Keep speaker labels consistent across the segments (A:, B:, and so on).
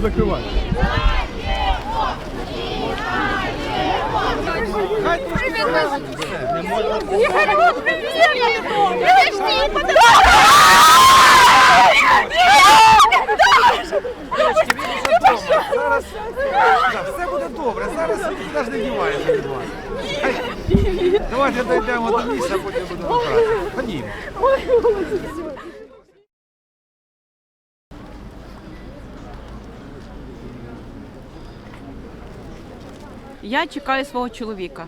A: закривай.
B: Зараз все буде добре. Зараз нікуди ж не дівається від вас. Давайте дійдемо до місця, потім будемо. Ходімо.
C: Я чекаю свого чоловіка.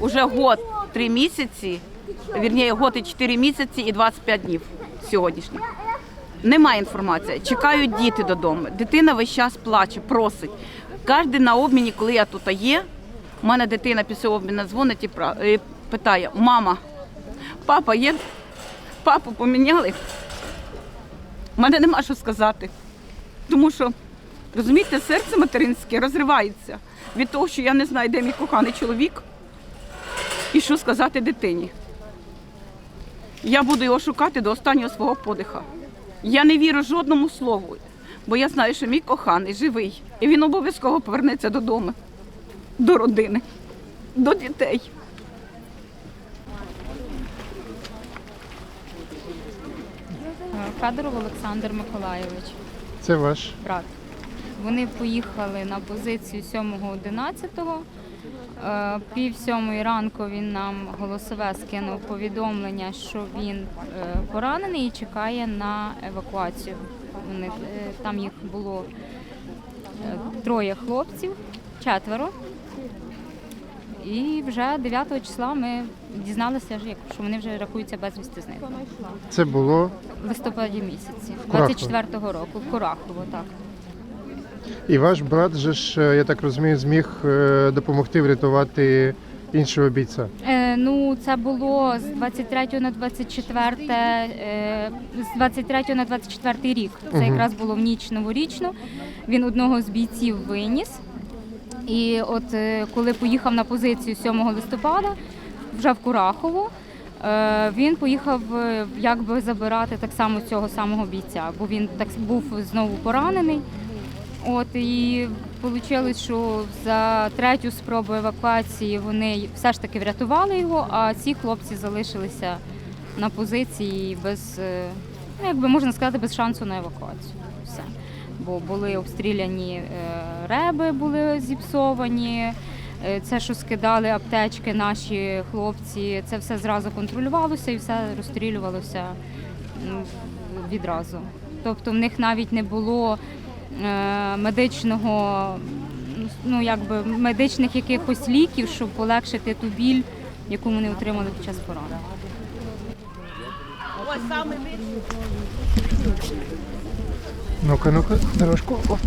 C: Уже год, три місяці, вірніше, год і чотири місяці і 25 днів сьогоднішніх. Немає інформації. Чекають діти додому. Дитина весь час плаче, просить. Кожен на обміні, коли я тут є, у мене дитина після обміну дзвонить і питає: мама, папа є? Папу поміняли? У мене нема що сказати. Тому що, розумієте, серце материнське розривається від того, що я не знаю, де мій коханий чоловік і що сказати дитині. Я буду його шукати до останнього свого подиха. Я не вірю жодному слову, бо я знаю, що мій коханий живий, і він обов'язково повернеться додому, до родини, до дітей.
D: Федоров Олександр Миколайович,
A: Це ваш.
D: брат. Вони поїхали на позицію 7.11. Е, Пів сьомої ранку він нам голосове скинув повідомлення, що він е, поранений і чекає на евакуацію. Вони, е, там їх було троє хлопців, четверо. І вже 9 числа ми дізналися, що вони вже рахуються безвісти зниклими.
A: Це було.
D: В листопаді місяці,
A: Курахово.
D: 24-го року, в Курахово, так.
A: І ваш брат же ж, е, я так розумію, зміг е, допомогти врятувати іншого бійця.
D: Е, ну, це було з 23 на 24, е, з 23 на 24 рік. Це
A: Мгм.
D: якраз було в ніч новорічну. Він одного з бійців виніс. І от е, коли поїхав на позицію 7 листопада, вже в Курахово, е, він поїхав якби забирати так само цього самого бійця, бо він так був знову поранений. От і вийшло, що за третю спробу евакуації вони все ж таки врятували його, а ці хлопці залишилися на позиції без, е, ну, якби можна сказати, без шансу на евакуацію. Все. Бо були обстріляні е, реби, були зіпсовані. е, Це, що скидали аптечки наші хлопці, це все зразу контролювалося і все розстрілювалося відразу. Тобто в них навіть не було медичного, ну якби медичних якихось ліків, щоб полегшити ту біль, яку вони отримали під час поранення.
A: Ну-ка, ну-ка, дорожку. Оп.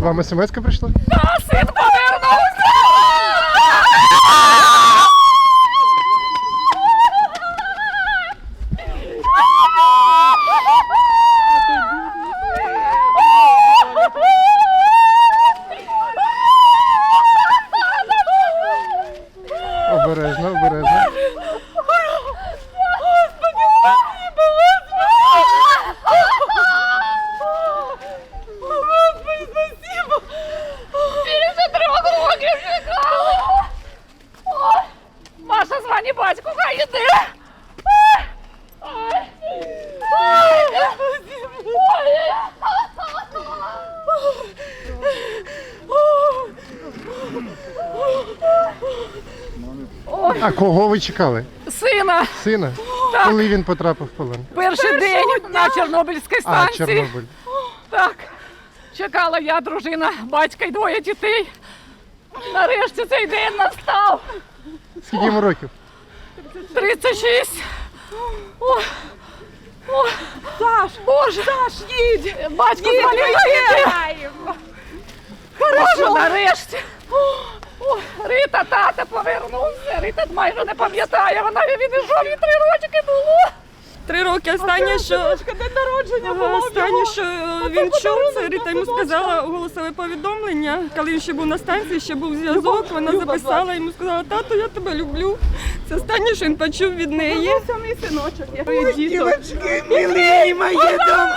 A: Вам смс-ка прийшла? Обережно, А кого ви чекали?
E: Сина,
A: Сина? Коли він потрапив в полон?
E: перший день на Чорнобильській
A: А,
E: станції.
A: Чорнобиль.
E: Так, чекала я, дружина, батька і двоє дітей. Нарешті цей день настав.
A: Скільки йому років?
E: 36. О, о, Саш, Боже, Саш, їдь. Батько їдь, їдь. Хорошо, нарешті. О, Рита, тата повернувся. Рита майже не пам'ятає, вона відійшов, їй три рочки було.
F: Три роки останнє, що
E: День народження було.
F: останнє, що він чув, це Рита йому сказала голосове повідомлення. Коли він ще був на станції, ще був зв'язок. Вона записала йому сказала, тато, я тебе люблю. Це останнє, що він почув від неї.
C: Це мій синочок, діти.
B: Дівочки, милі мої дом.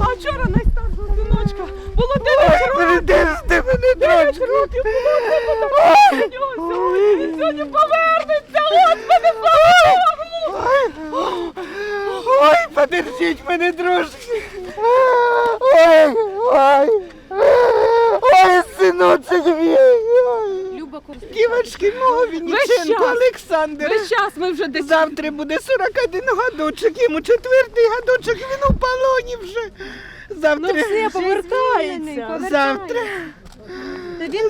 C: А вчора найстаршого синочка було 9
B: мене, дочку.
C: Він сьогодні повернеться, Господи, слава Богу!
B: Ой, подержіть мене трошки. Ой, ой. Ой, синочок мій. Ой.
C: Люба
B: Дівочки, мого Вінниченко
C: час.
B: Олександр.
C: Весь час ми вже десь
B: Завтра буде 41 годочок, йому четвертий годочок, він у полоні вже. Завтра.
F: Ну все, повертається.
B: Завтра.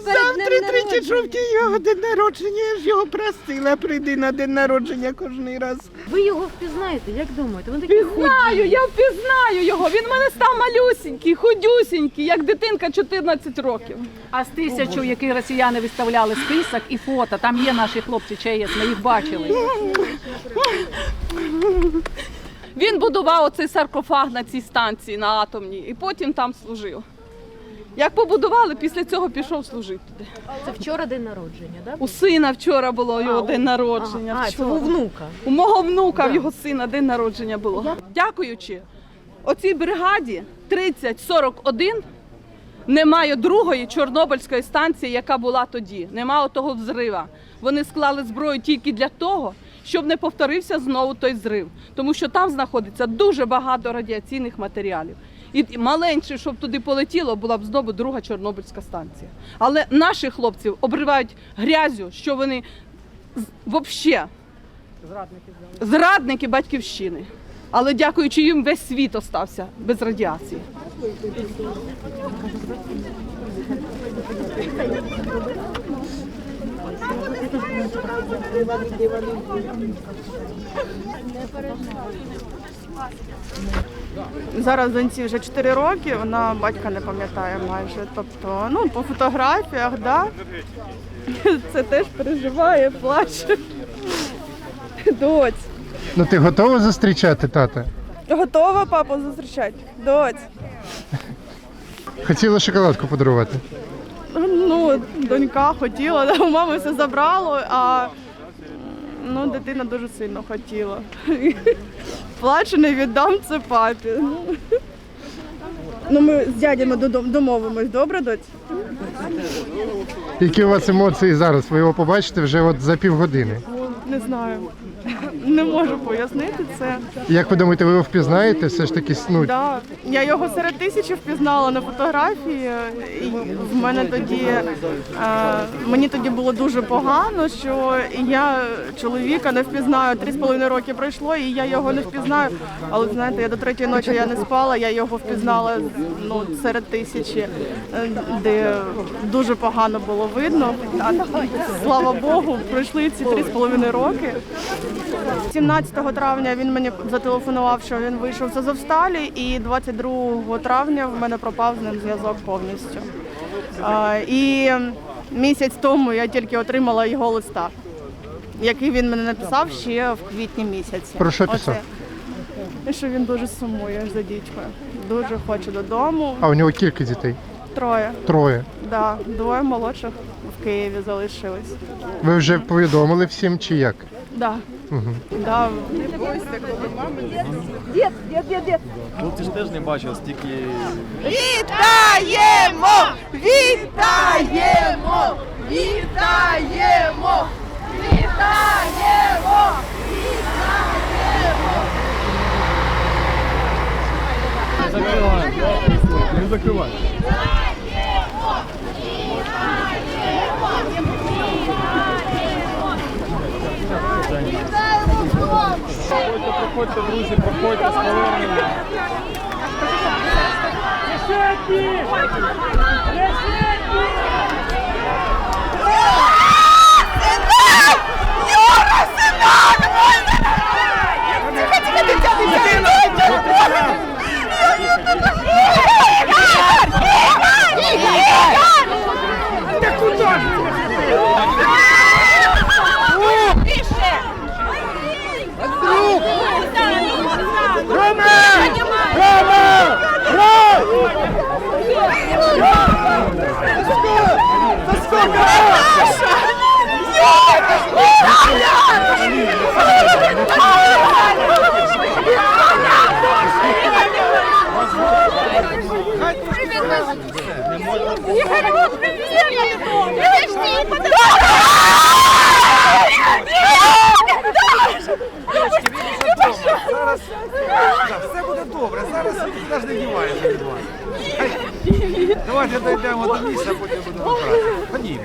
B: Завтра 30 жовтня його день народження, я ж його просила, прийди на день народження кожен раз.
G: Ви його впізнаєте, як думаєте? Він такий
E: Знаю, я впізнаю його. Він в мене став малюсінький, худюсінький, як дитинка 14 років.
H: А з тисячу, які росіяни виставляли список і фото, там є наші хлопці ЧАЕС, ми їх бачили.
E: Він будував оцей саркофаг на цій станції на атомній і потім там служив. Як побудували, після цього пішов служити туди.
G: це вчора день народження, да?
E: У сина вчора було його
G: А,
E: день народження.
G: Ага, а, це у внука.
E: У мого внука, в його сина, день народження було. Дякуючи оцій бригаді 3041 немає другої Чорнобильської станції, яка була тоді. Немає того взрива. Вони склали зброю тільки для того, щоб не повторився знову той зрив. Тому що там знаходиться дуже багато радіаційних матеріалів. І маленьше, щоб туди полетіло, була б знову друга Чорнобильська станція. Але наших хлопців обривають грязю, що вони взагалі зрадники батьківщини. Але дякуючи їм, весь світ остався без радіації.
I: Зараз доньці вже 4 роки, вона батька не пам'ятає майже. Тобто, ну, по фотографіях, да. Це теж переживає, плаче. Доць.
A: Ну ти готова зустрічати тата?
I: Готова папу зустрічати? Доць.
A: Хотіла шоколадку подарувати.
I: Ну, донька хотіла, у мами все забрало, а ну, дитина дуже сильно хотіла. Плачу, не віддам це папі. Ну, ми з дядями додом- домовимось, добре, доць?
A: Які у вас емоції зараз? Ви його побачите вже от за півгодини.
I: Не знаю. Не можу пояснити це.
A: Як ви думаєте, ви його впізнаєте? Все ж таки, ну,
I: Да. Я його серед тисячі впізнала на фотографії. І в мене тоді е, мені тоді було дуже погано, що я чоловіка не впізнаю. Три з половиною роки пройшло, і я його не впізнаю. Але знаєте, я до третьої ночі я не спала, я його впізнала ну, серед тисячі, е, де дуже погано було видно. А, слава Богу, пройшли ці три з половиною роки. 17 травня він мені зателефонував, що він вийшов з Азовсталі, і 22 травня в мене пропав з ним зв'язок повністю. І місяць тому я тільки отримала його листа, який він мені написав ще в квітні місяці.
A: Про що писав?
I: І що він дуже сумує за дітьми. Дуже хоче додому.
A: а у нього кілька дітей.
I: Троє.
A: Троє.
I: Да, двоє молодших в Києві залишились.
A: Ви вже повідомили всім чи як?
I: Да. Да.
J: Хлопці ж теж не бачили стільки
B: Вітаємо! Вітаємо! Вітаємо! Вітаємо!
J: не закривай. Проходьте, проходьте, друзі, проходьте з поверненням.
B: Рома! Рома! Рома! зараз все буде добре. Зараз навіть не дівається. Давайте дійдемо до місця, потім будемо брати. Ходімо.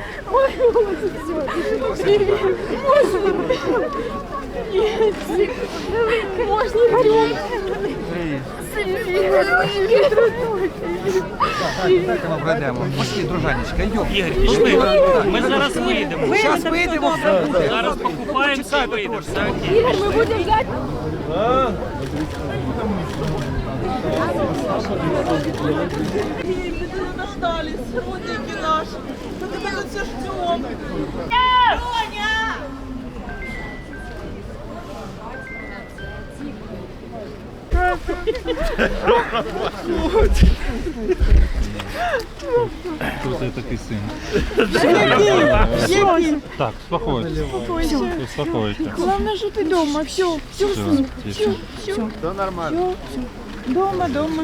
B: Дайте ми пройдемо. Пошли, дружанечка, йдемо.
K: Ігор, пішли. Ми зараз вийдемо.
B: Зараз вийдемо.
K: Зараз покупаємося і вийдемо. Ігор, ми будемо ждати. Остались, родники наши. Мы тут все ждем. Соня!
J: Так, спокойся. Успокойся.
L: Главное, що ти вдома. Все, все,
J: Все, тише.
L: дома, дома.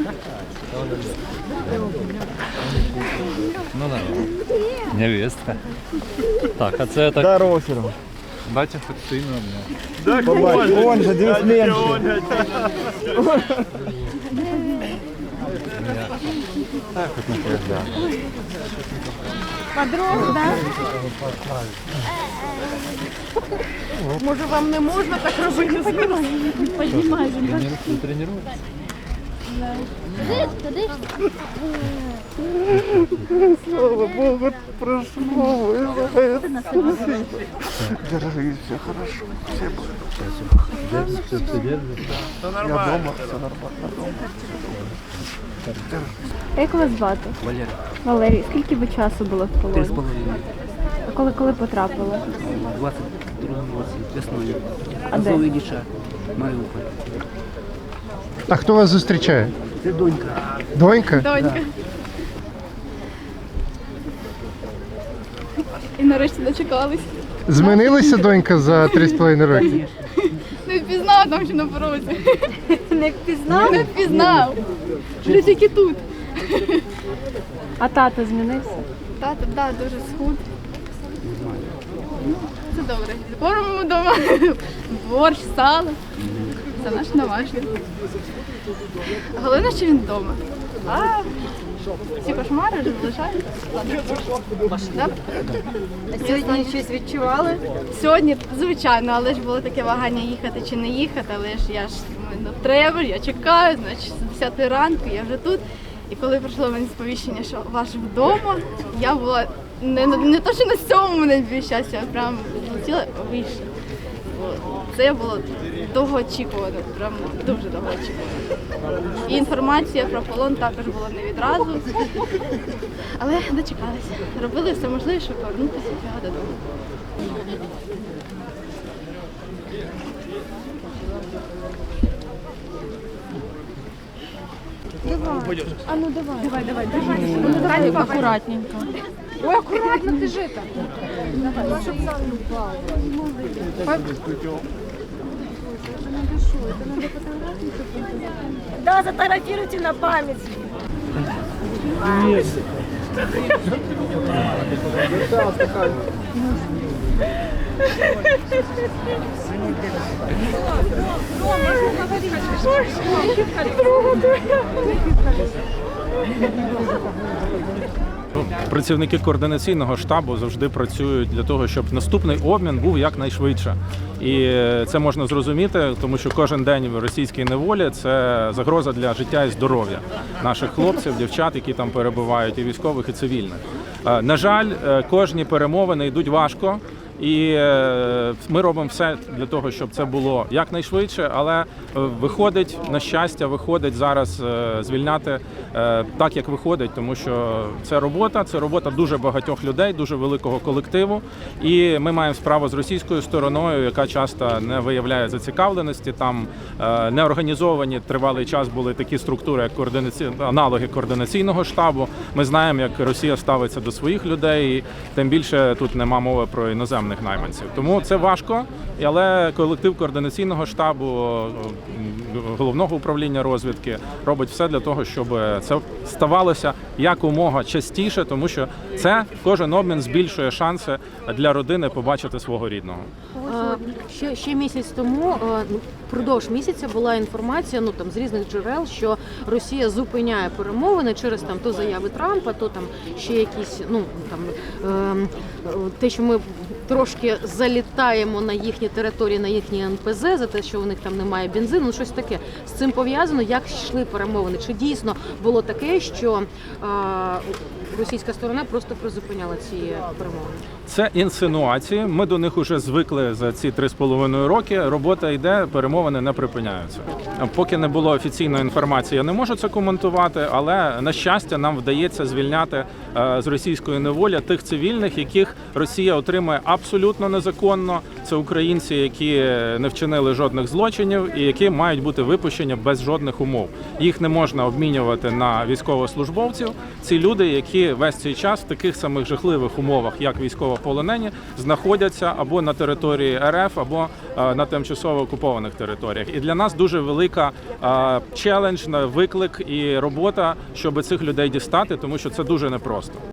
J: Ну нормально. Невестка. Так, а це так. Здорово, Серега. Дайте хоч сильно обняв.
B: Он же, дивись менше.
J: Так, хоч не поїжджав.
L: Подруг, да? Може, вам не можна так робити? Піднімай, піднімай.
J: Не тренується?
B: Слава Богу, прошло, Держись, все хорошо. Все будет.
J: Все.
B: Я дома, все нормально.
L: Як вас звати?
K: Валерій,
L: Валерій, скільки ви часу було в
K: три з половиною.
L: А коли, коли потрапили?
K: У 22-му році весною.
L: А де?
K: Азовий Ліча, Маріуполь.
A: А хто вас зустрічає?
K: Це донька.
A: Донька?
L: Донька. І нарешті дочекались.
A: Змінилася донька за 3,5 роки?
L: Не впізнав там ще на порозі. Не впізнав? Не впізнав. Вже тільки тут. А тато змінився? Тато, так, дуже схуд. Ну, Це добре. Кормимо вдома. Борщ, сало. Це наш домашній. Головне, що він вдома. А всі кошмари вже залишаються. Да?
F: А сьогодні щось відчували?
L: Сьогодні, звичайно, але ж було таке вагання їхати чи не їхати, але ж я ж думаю, ну треба, я чекаю, значить, з 10 ранку я вже тут. І коли прийшло мені сповіщення, що ваш вдома, я була не, не то, що на сьомому щастя, а прям летіла вище. Це було довгоочікувано, прям дуже довгоочікувано. І інформація про полон також була не відразу. Але дочекалися. Робили все можливе, щоб повернутися його додому. А ну давай. Давай, давай, давай. Давай, аккуратненько. Ой, аккуратно, ты же это. Давай, чтобы сам не упал.
F: Да, сфотографируйте на память.
J: Працівники координаційного штабу завжди працюють для того, щоб наступний обмін був якнайшвидше. І це можна зрозуміти, тому що кожен день в російській неволі це загроза для життя і здоров'я наших хлопців, дівчат, які там перебувають, і військових, і цивільних. Е, На жаль, е, кожні перемовини йдуть важко. І е, ми робимо все для того, щоб це було якнайшвидше, але е, виходить на щастя, виходить зараз е, звільняти так, як виходить, тому що це робота, це робота дуже багатьох людей, дуже великого колективу. І ми маємо справу з російською стороною, яка часто не виявляє зацікавленості. Там не організовані тривалий час були такі структури, як координаці... аналоги координаційного штабу. Ми знаємо, як Росія ставиться до своїх людей, і тим більше тут нема мови про іноземних іноземних найманців. Тому це важко, але колектив координаційного штабу головного управління розвідки робить все для того, щоб це ставалося якомога частіше, тому що це кожен обмін збільшує шанси для родини побачити свого рідного.
M: Е, Ще, ще місяць тому, е, ну, впродовж місяця була інформація, ну там з різних джерел, що Росія зупиняє перемовини через там то заяви Трампа, то там ще якісь, ну там ем, е, те, що ми трошки залітаємо на їхні території, на їхні НПЗ, за те, що у них там немає бензину, ну щось таке. З цим пов'язано, як йшли перемовини. Чи дійсно було таке, що е, російська сторона просто призупиняла ці перемовини?
J: Це інсинуації. Ми до них уже звикли за ці три з половиною роки. Робота йде, перемовини не припиняються. Поки не було офіційної інформації, я не можу це коментувати, але на щастя, нам вдається звільняти е, з російської неволі тих цивільних, яких Росія отримує абсолютно незаконно. Це українці, які не вчинили жодних злочинів і які мають бути випущені без жодних умов. Їх не можна обмінювати на військовослужбовців. Ці люди, які весь цей час в таких самих жахливих умовах, як військовополонені, знаходяться або на території РФ, або е, на тимчасово окупованих територіях. І для нас дуже велика е, челендж, на виклик і робота, щоб цих людей дістати, тому що це дуже непросто.